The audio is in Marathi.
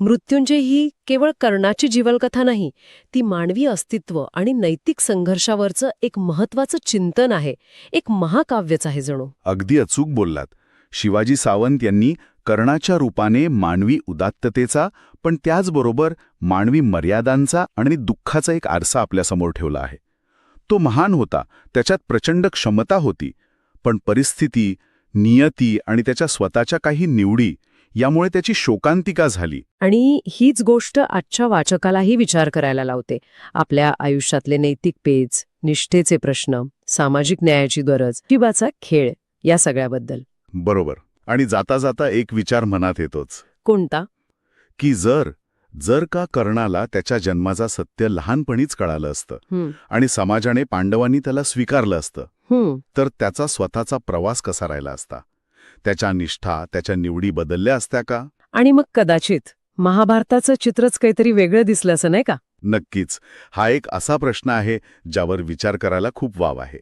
मृत्युंजय ही केवळ कर्णाची जीवलकथा नाही ती मानवी अस्तित्व आणि नैतिक संघर्षावरचं एक महत्वाचं चिंतन आहे एक महाकाव्यच आहे जणू. अगदी अचूक बोललात. शिवाजी सावंत यांनी कर्णाच्या रूपाने मानवी उदात्ततेचा पण त्याचबरोबर मानवी मर्यादांचा आणि दुःखाचा एक आरसा आपल्यासमोर ठेवला आहे. तो महान होता त्याच्यात प्रचंड क्षमता होती पण परिस्थिती नियती आणि त्याच्या स्वतःच्या काही निवडी यामुळे त्याची शोकांतिका झाली. आणि हीच गोष्ट आजच्या वाचकालाही विचार करायला लावते. आपल्या आयुष्यातले नैतिक पेज निष्ठेचे प्रश्न सामाजिक न्यायाची गरज शिबाचा खेळ या सगळ्याबद्दल. बरोबर. आणि जाता जाता एक विचार मनात येतोच. कोणता? की जर जर का कर्णाला त्याच्या जन्माचा सत्य लहानपणीच कळालं असतं आणि समाजाने पांडवांनी त्याला स्वीकारलं असतं तर त्याचा स्वतःचा प्रवास कसा राहिला असता? त्याच्या निष्ठा त्याच्या निवडी बदलल्या असत्या का? आणि मग कदाचित महाभारताचं चित्रच काहीतरी वेगळं दिसलं असं नाही का? नक्कीच. हा एक असा प्रश्न आहे ज्यावर विचार करायला खूप वाव आहे.